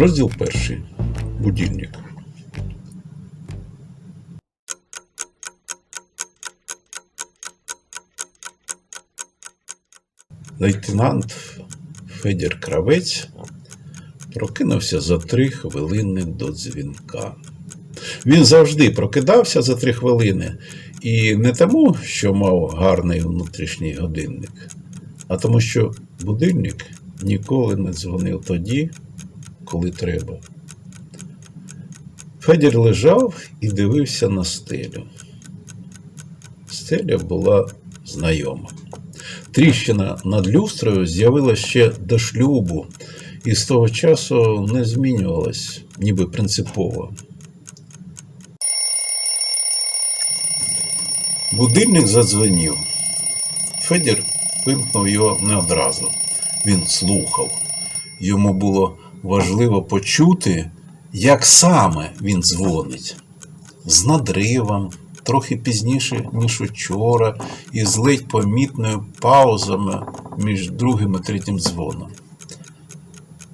Розділ перший. Будильник. Лейтенант Федір Кравець прокинувся за три хвилини до дзвінка. Він завжди прокидався за три хвилини, і не тому, що мав гарний внутрішній годинник, а тому, що будильник ніколи не дзвонив тоді, коли треба. Федір лежав і дивився на стелю. Стеля була знайома. Тріщина над люстрою з'явилася ще до шлюбу, і з того часу не змінювалась, ніби принципово. Будильник задзвенів. Федір вимкнув його не одразу. Він слухав. Йому було важливо почути, як саме він дзвонить. З надривом, трохи пізніше, ніж учора, і з ледь помітною паузами між другим і третім дзвоном.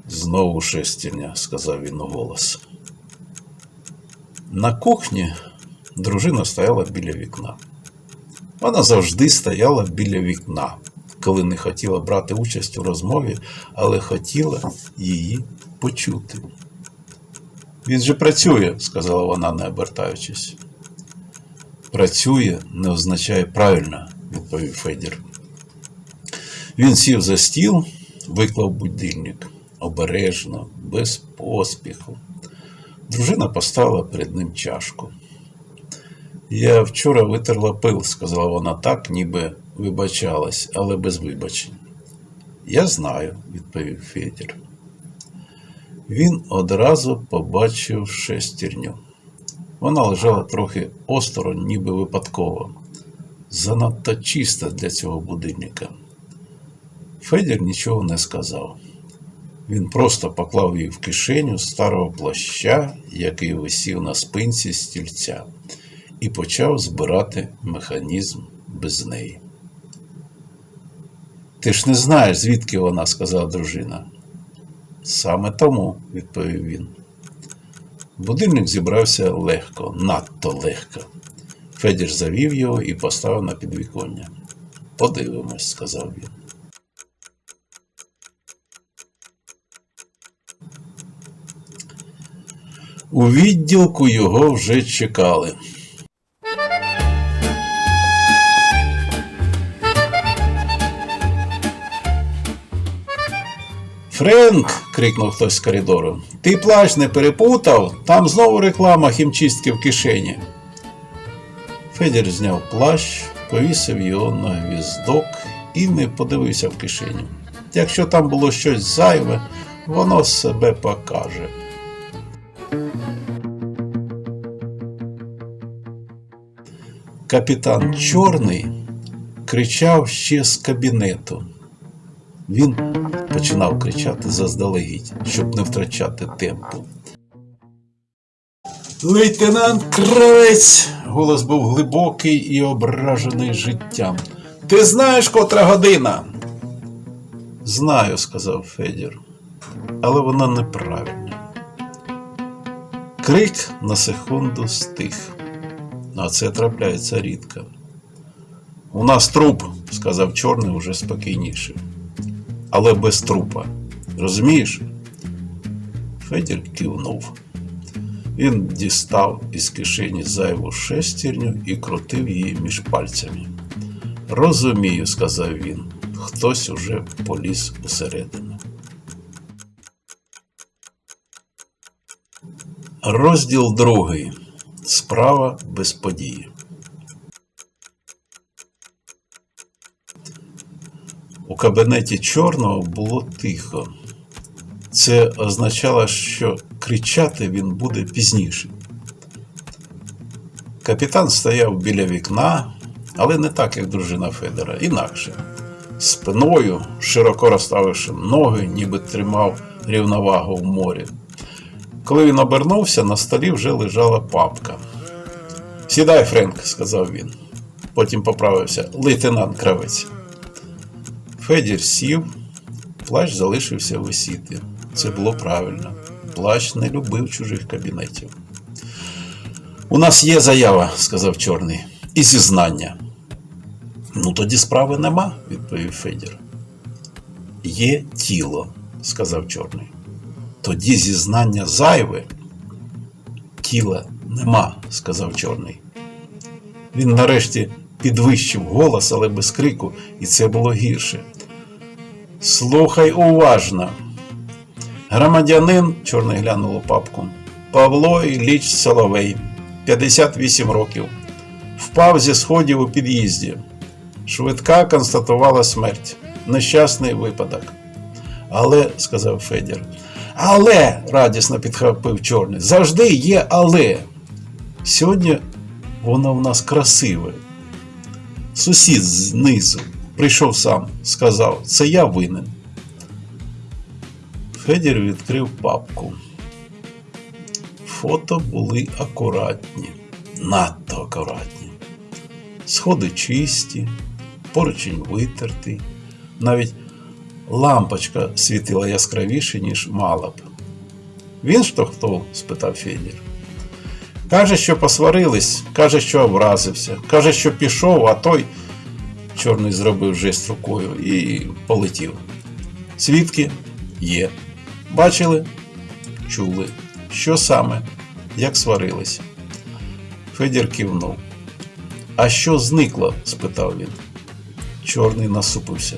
Знову шестерня, сказав він уголос. На кухні дружина стояла біля вікна. Вона завжди стояла біля вікна, коли не хотіла брати участь у розмові, але хотіла її почути. Він же працює, сказала вона, не обертаючись. Працює не означає правильно, відповів Федір. Він сів за стіл, виклав будильник обережно, без поспіху. Дружина поставила перед ним чашку. Я вчора витерла пил, сказала вона так, ніби вибачалась, але без вибачень. Я знаю, відповів Федір. Він одразу побачив шестерню. Вона лежала трохи осторонь, ніби випадково, занадто чиста для цього будильника. Федір нічого не сказав. Він просто поклав її в кишеню старого плаща, який висів на спинці стільця, і почав збирати механізм без неї. Ти ж не знаєш, звідки вона, сказала дружина. Саме тому, відповів він. Будильник зібрався легко, надто легко. Федір завів його і поставив на підвіконня. Подивимось, сказав він. У відділку його вже чекали. Френк. крикнув хтось з коридору. Ти плащ не перепутав, там знову реклама хімчистки в кишені. Федір зняв плащ, повісив його на гвіздок і не подивився в кишеню. Якщо там було щось зайве, воно себе покаже. Капітан Чорний кричав ще з кабінету. Він починав кричати заздалегідь, щоб не втрачати темпу. Лейтенант Кравець! Голос був глибокий і ображений життям. Ти знаєш, котра година? Знаю, сказав Федір, але вона неправильна. Крик на секунду стих. А це трапляється рідко. У нас труп, сказав чорний уже спокійніше. Але без трупа. Розумієш? Федір кивнув. Він дістав із кишені зайву шестерню і крутив її між пальцями. Розумію, сказав він. Хтось уже поліз усередину. Розділ другий. Справа без події. У кабінеті чорного було тихо. Це означало, що кричати він буде пізніше. Капітан стояв біля вікна, але не так, як дружина Федора, інакше. Спиною, широко розставивши ноги, ніби тримав рівновагу в морі. Коли він обернувся, на столі вже лежала папка. Сідай, Френк, сказав він. Потім поправився лейтенант Кравець. Федір сів, плащ залишився висіти. Це було правильно. плащ не любив чужих кабінетів. У нас є заява, сказав чорний, і зізнання. Ну, тоді справи нема, відповів Федір. Є тіло, сказав чорний. Тоді зізнання зайве. Тіла нема, сказав чорний. Він нарешті підвищив голос, але без крику, і це було гірше. Слухай уважно. Громадянин, чорний глянув у папку, Павло Ілліч Соловей, 58 років. Впав зі сходів у під'їзді. Швидка констатувала смерть. Нещасний випадок. Але, сказав Федір. Але, радісно підхопив чорний, завжди є але. Сьогодні воно в нас красиве. Сусід знизу прийшов сам, сказав, це я винен. Федір відкрив папку. Фото були акуратні, надто акуратні. Сходи чисті, поручень витертий, навіть лампочка світила яскравіше, ніж мала б. Він ж то хто? спитав Федір. Каже, що посварились, каже, що образився, каже, що пішов, а той чорний зробив жест рукою і полетів. Свідки є. Бачили? Чули. Що саме? Як сварились? Федір кивнув. А що зникло? спитав він. Чорний насупився.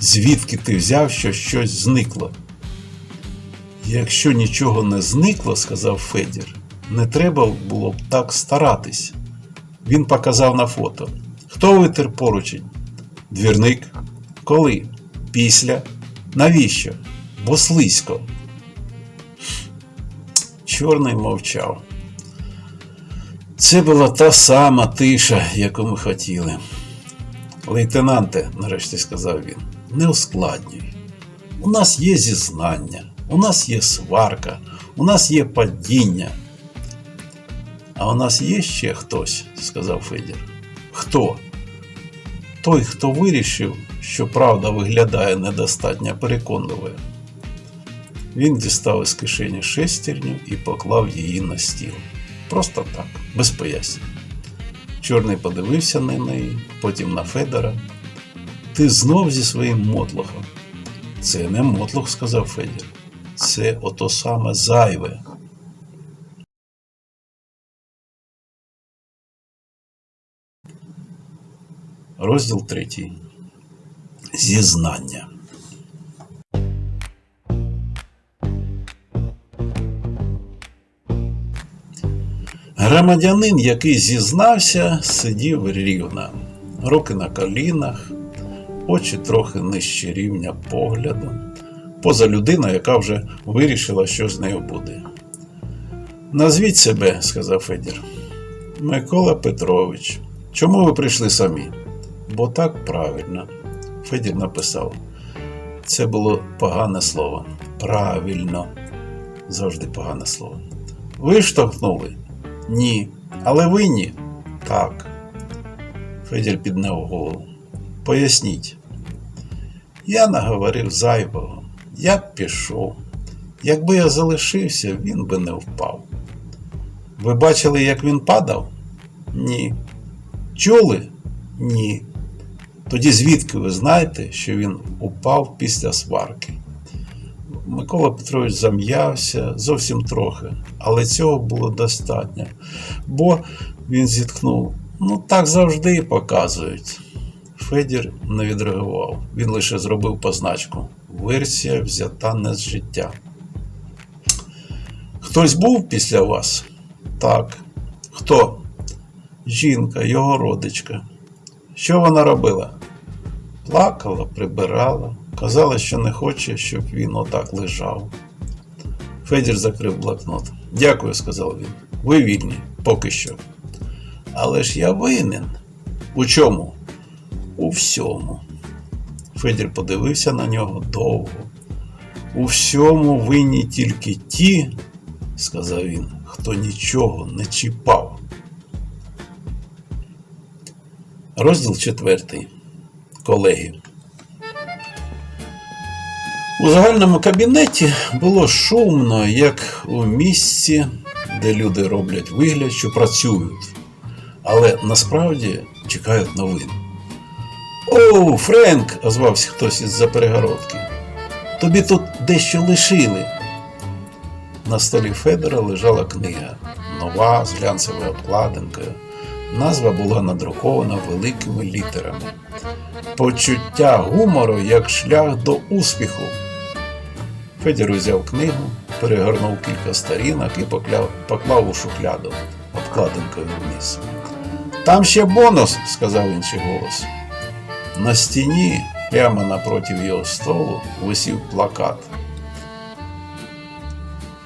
Звідки ти взяв, що щось зникло? Якщо нічого не зникло, сказав Федір, не треба було б так старатись. Він показав на фото. Хто витер поручень? Двірник. Коли? Після. Навіщо? Бо слизько. Чорний мовчав. Це була та сама тиша, яку ми хотіли. Лейтенанте, нарешті сказав він, не ускладнюй. У нас є зізнання, у нас є сварка, у нас є падіння. А у нас є ще хтось, сказав Федір. Хто? Той, хто вирішив, що правда виглядає недостатньо переконливою. Він дістав із кишені шестерню і поклав її на стіл. Просто так, без пояснень. Чорний подивився на неї, потім на Федора. Ти знов зі своїм мотлохом. Це не мотлох, сказав Федір. Це ото саме зайве. Розділ третій. Зізнання. Громадянин, який зізнався, сидів рівно, руки на колінах, очі трохи нижче рівня погляду, поза людина, яка вже вирішила, що з нею буде. Назвіть себе, сказав Федір. Микола Петрович. Чому ви прийшли самі? Бо так правильно. Федір написав. Це було погане слово. Правильно. Завжди погане слово. Ви штовхнули? Ні. Але ви ні? Так. Федір підняв голову. Поясніть. Я наговорив зайвого. Я б пішов. Якби я залишився, він би не впав. Ви бачили, як він падав? Ні. Чули? Ні. Тоді звідки ви знаєте, що він упав після сварки? Микола Петрович зам'явся зовсім трохи, але цього було достатньо, бо він зітхнув. Ну, так завжди показують. Федір не відреагував. Він лише зробив позначку. Версія взята не з життя. Хтось був після вас? Так. Хто? Жінка, його родичка. Що вона робила? Плакала, прибирала, казала, що не хоче, щоб він отак лежав. Федір закрив блокнот. Дякую, сказав він. Ви вільні, поки що. Але ж я винен. У чому? У всьому. Федір подивився на нього довго. У всьому винні тільки ті, сказав він, хто нічого не чіпав. Розділ четвертий. Колеги. У загальному кабінеті було шумно, як у місці, де люди роблять вигляд, що працюють, але насправді чекають новин. Оу, Френк! озвався хтось із-за перегородки. Тобі тут дещо лишили. На столі Федора лежала книга, нова з глянцевою обкладинкою. Назва була надрукована великими літерами. Почуття гумору як шлях до успіху. Федір взяв книгу, перегорнув кілька сторінок і покляв, поклав у шухляду обкладинкою вниз. Там ще бонус, сказав інший голос. На стіні, прямо напроти його столу, висів плакат.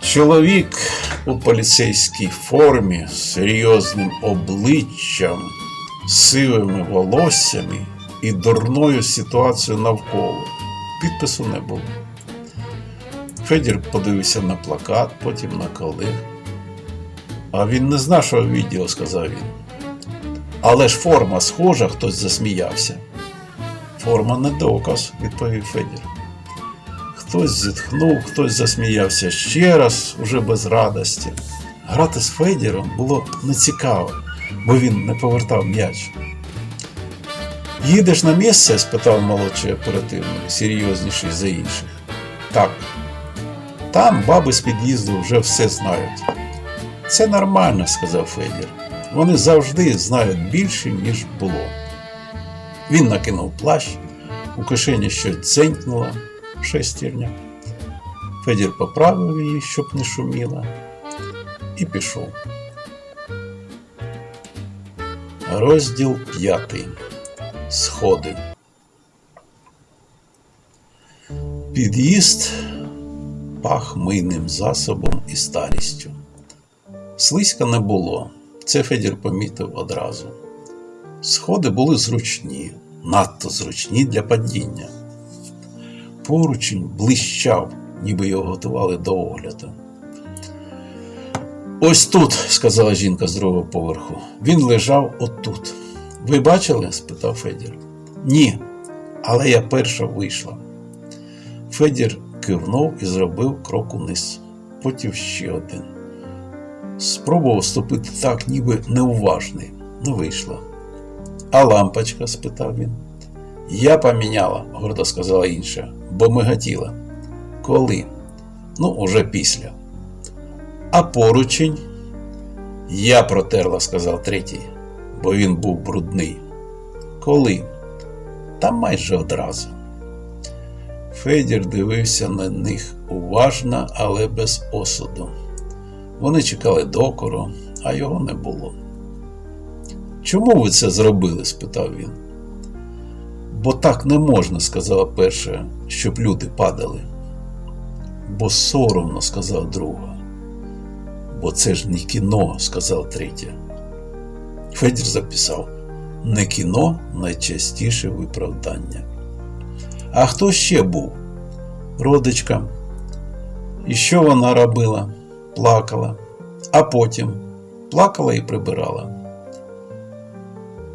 Чоловік у поліцейській формі серйозним обличчям, сивими волоссями і дурною ситуацією навколо. Підпису не було. Федір подивився на плакат, потім на колег. А він не з нашого відділу, сказав він. Але ж форма схожа, хтось засміявся. Форма не доказ, відповів Федір. Хтось зітхнув, хтось засміявся ще раз, уже без радості. Грати з Федіром було нецікаво, бо він не повертав м'яч. Їдеш на місце? спитав молодший оперативник, серйозніший за інших. Так. Там баби з під'їзду вже все знають. Це нормально, сказав Федір. Вони завжди знають більше, ніж було. Він накинув плащ, у кишені щось дзенькнуло шестерня. Федір поправив її, щоб не шуміла, і пішов. Розділ п'ятий. Сходи. Під'їзд пах мийним засобом і старістю. Слизька не було, це Федір помітив одразу. Сходи були зручні, надто зручні для падіння. Поручень блищав, ніби його готували до огляду. Ось тут, сказала жінка з другого поверху. Він лежав отут. Ви бачили? спитав Федір. Ні, але я перша вийшла. Федір кивнув і зробив крок униз, потім ще один. Спробував ступити так, ніби неуважний, не вийшло. А лампочка? спитав він. Я поміняла, гордо сказала інша, бо миготіла. Коли? Ну, уже після. А поручень? Я протерла, сказав третій, бо він був брудний. Коли? Та майже одразу. Федір дивився на них уважно, але без осуду. Вони чекали докору, а його не було. Чому ви це зробили? спитав він. Бо так не можна, сказала перша, щоб люди падали. Бо соромно, сказав друга. Бо це ж не кіно, сказав третя. Федір записав не кіно найчастіше виправдання. А хто ще був? Родичка. І що вона робила? Плакала, а потім плакала і прибирала.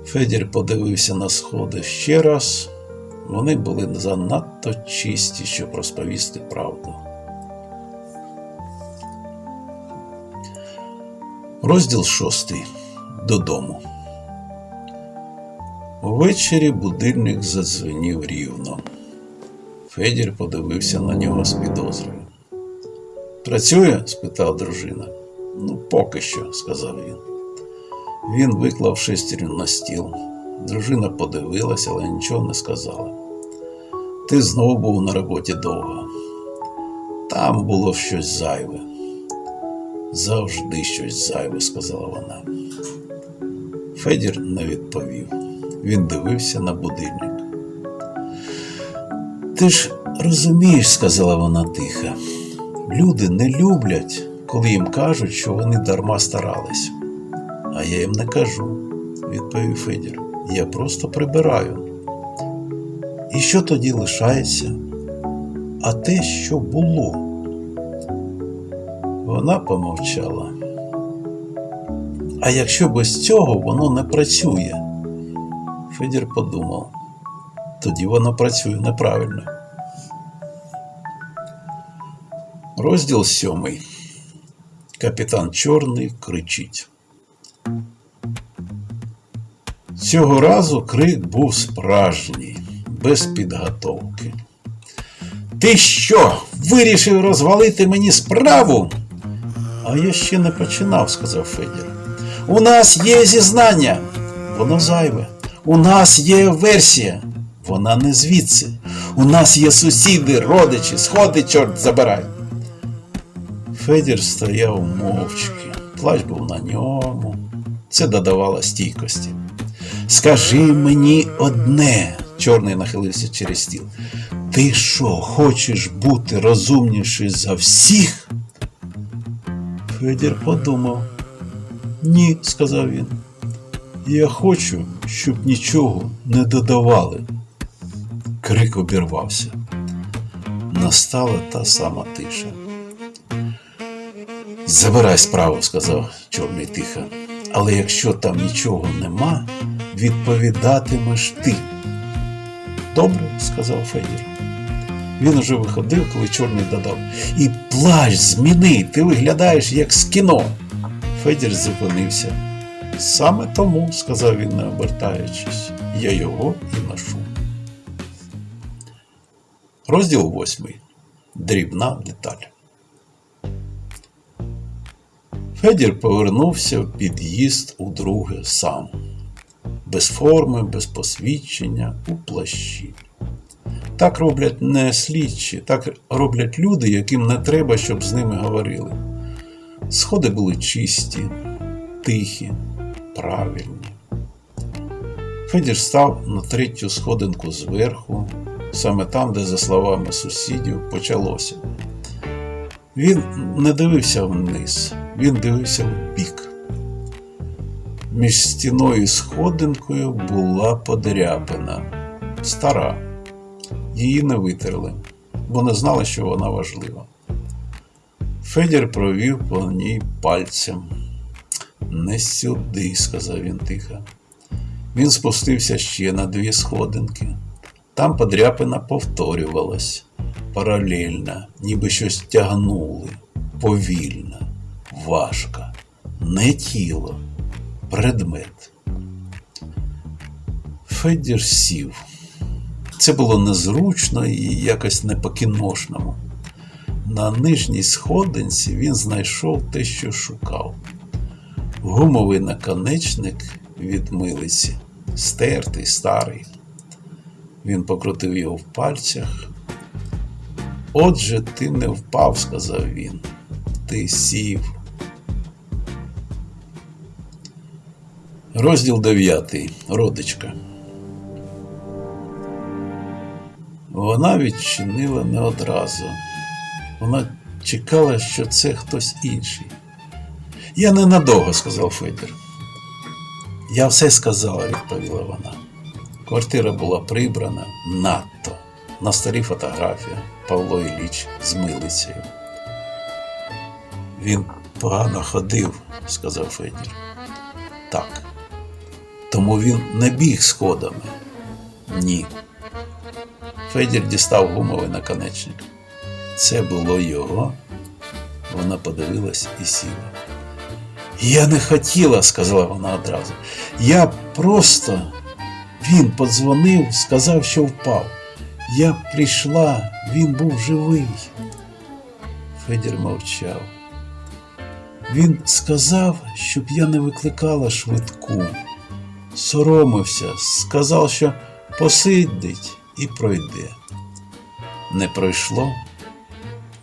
Федір подивився на сходи ще раз. Вони були занадто чисті, щоб розповісти правду. Розділ шостий. Додому. Увечері будильник задзвенів рівно. Федір подивився на нього з підозрою. Працює? спитав дружина. Ну, поки що, сказав він. Він виклав шестерню на стіл. Дружина подивилася, але нічого не сказала. Ти знову був на роботі довго. Там було щось зайве. Завжди щось зайве, сказала вона. Федір не відповів. Він дивився на будильник. Ти ж розумієш, сказала вона тихо. Люди не люблять, коли їм кажуть, що вони дарма старались. А я їм не кажу, відповів Федір. Я просто прибираю. І що тоді лишається? А те, що було? Вона помовчала. А якщо без цього воно не працює? Федір подумав, тоді воно працює неправильно. Розділ сьомий. Капітан Чорний кричить. Цього разу крик був справжній, без підготовки. Ти що, вирішив розвалити мені справу? А я ще не починав, сказав Федір. У нас є зізнання. Воно зайве. У нас є версія. Вона не звідси. У нас є сусіди, родичі, сходи, чорт забирай. Федір стояв мовчки, плащ був на ньому. Це додавало стійкості. Скажи мені одне, чорний нахилився через стіл. Ти що, хочеш бути розумніший за всіх? Федір подумав. Ні, сказав він. Я хочу, щоб нічого не додавали. Крик обірвався. Настала та сама тиша. Забирай справу, сказав чорний тихо. Але якщо там нічого нема, відповідатимеш ти. Добре, сказав Федір. Він уже виходив, коли чорний додав. І плащ зміни, ти виглядаєш як з кіно. Федір зупинився. Саме тому, сказав він, не обертаючись, я його і ношу. Розділ восьмий. Дрібна деталь. Федір повернувся в під'їзд удруге сам, без форми, без посвідчення, у плащі. Так роблять не слідчі, так роблять люди, яким не треба, щоб з ними говорили. Сходи були чисті, тихі, правильні. Федір став на третю сходинку зверху, саме там, де, за словами сусідів, почалося. Він не дивився вниз, він дивився в бік. Між стіною і сходинкою була подряпина, стара. Її не витерли, бо не знали, що вона важлива. Федір провів по ній пальцем. Не сюди, сказав він тихо. Він спустився ще на дві сходинки. Там подряпина повторювалась паралельно, ніби щось тягнули, повільно, важко, не тіло, предмет. Федір сів. Це було незручно і якось не по-кіношному. На нижній сходинці він знайшов те, що шукав. Гумовий наконечник від милиці, стертий, старий. Він покрутив його в пальцях. Отже, ти не впав, сказав він. Ти сів. Розділ 9. Родичка. Вона відчинила не одразу. Вона чекала, що це хтось інший. Я ненадовго, сказав Федір. Я все сказала, відповіла вона. Квартира була прибрана надто. На столі фотографія Павло Ілліч з милицею. Він погано ходив, сказав Федір. Так. Тому він не біг сходами. Ні. Федір дістав гумовий наконечник. Це було його. Вона подивилась і сіла. Я не хотіла, сказала вона одразу. Я просто він подзвонив, сказав, що впав. Я прийшла, він був живий. Федір мовчав. Він сказав, щоб я не викликала швидку. Соромився, сказав, що посидить і пройде. Не пройшло?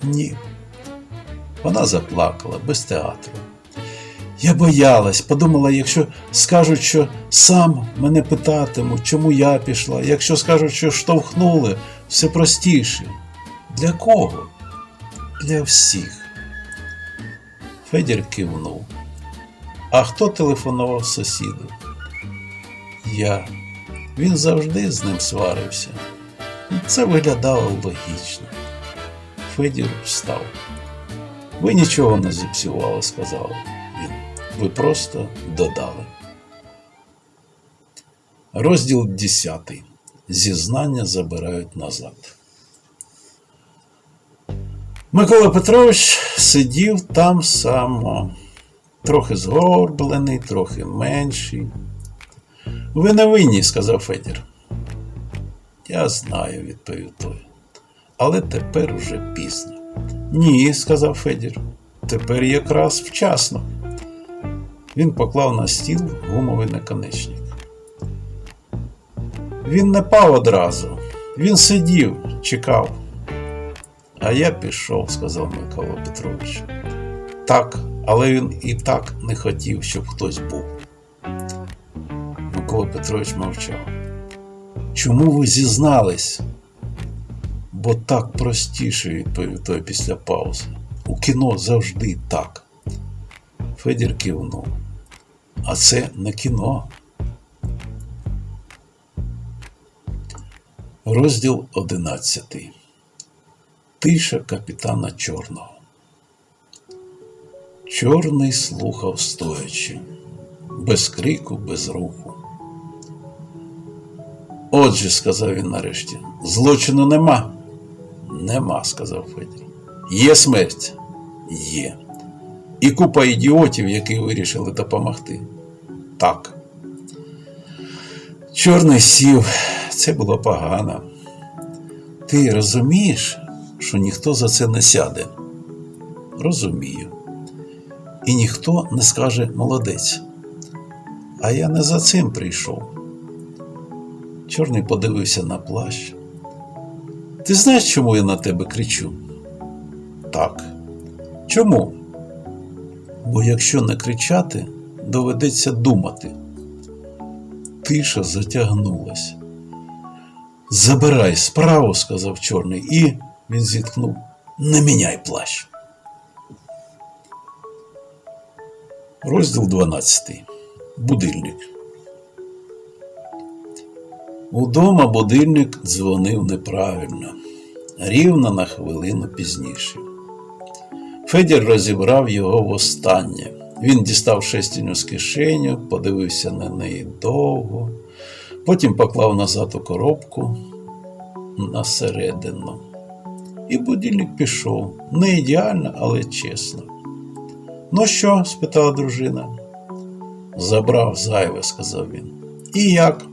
Ні. Вона заплакала без театру. Я боялась, подумала, якщо скажуть, що сам мене питатимуть, чому я пішла, якщо скажуть, що штовхнули, все простіше. Для кого? Для всіх. Федір кивнув. А хто телефонував сусіду? Я. Він завжди з ним сварився. Це виглядало логічно. Федір встав. Ви нічого не зіпсували, сказав він. Ви просто додали. Розділ 10. Зізнання забирають назад. Микола Петрович сидів там само, трохи згорблений, трохи менший. Ви не винні, сказав Федір. Я знаю, відповів той. Але тепер уже пізно. Ні, сказав Федір. Тепер якраз вчасно. Він поклав на стіл гумовий наконечник. Він не пав одразу. Він сидів, чекав. А я пішов, сказав Микола Петрович. Так, але він і так не хотів, щоб хтось був. Микола Петрович мовчав. Чому ви зізнались? Бо так простіше, відповів той після паузи. У кіно завжди так. Федір кивнув. А це не кіно. Розділ одинадцятий. Тиша капітана Чорного. Чорний слухав стоячи, без крику, без руху. Отже, сказав він нарешті, злочину нема. Нема, сказав Федір. Є смерть? Є. І купа ідіотів, які вирішили допомогти. Так. Чорний сів, це було погано. Ти розумієш, що ніхто за це не сяде? Розумію. І ніхто не скаже молодець. А я не за цим прийшов. Чорний подивився на плащ. Ти знаєш, чому я на тебе кричу? Так. Чому? Бо якщо не кричати, доведеться думати. Тиша затягнулась. Забирай справу, сказав чорний, і він зітхнув. Не міняй плащ. Розділ 12. Будильник. Удома будильник дзвонив неправильно, рівно на хвилину пізніше. Федір розібрав його востаннє. Він дістав шестіню з кишеню, подивився на неї довго, потім поклав назад у коробку на середину. І будильник пішов. Не ідеально, але чесно. Ну що? спитала дружина. Забрав зайве, сказав він. І як?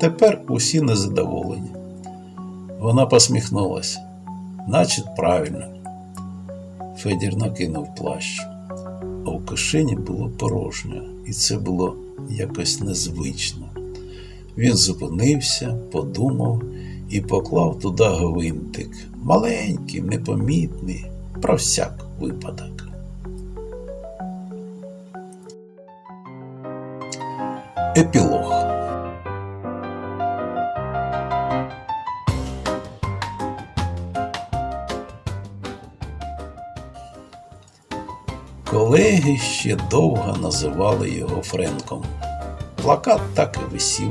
Тепер усі незадоволені. Вона посміхнулася. Значить, правильно. Федір накинув плащ, а у кишені було порожньо, і це було якось незвично. Він зупинився, подумав і поклав туди гвинтик. Маленький, непомітний, про всяк випадок. Епілог Колеги ще довго називали його Френком. Плакат так і висів.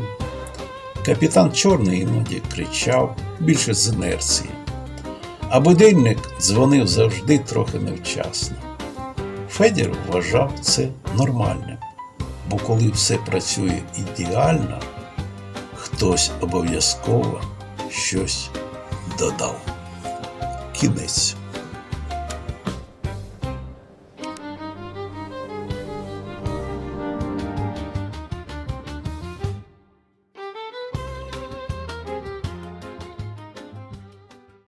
Капітан Чорний іноді кричав більше з інерції. А будильник дзвонив завжди трохи невчасно. Федір вважав це нормальним, бо коли все працює ідеально, хтось обов'язково щось додав. Кінець.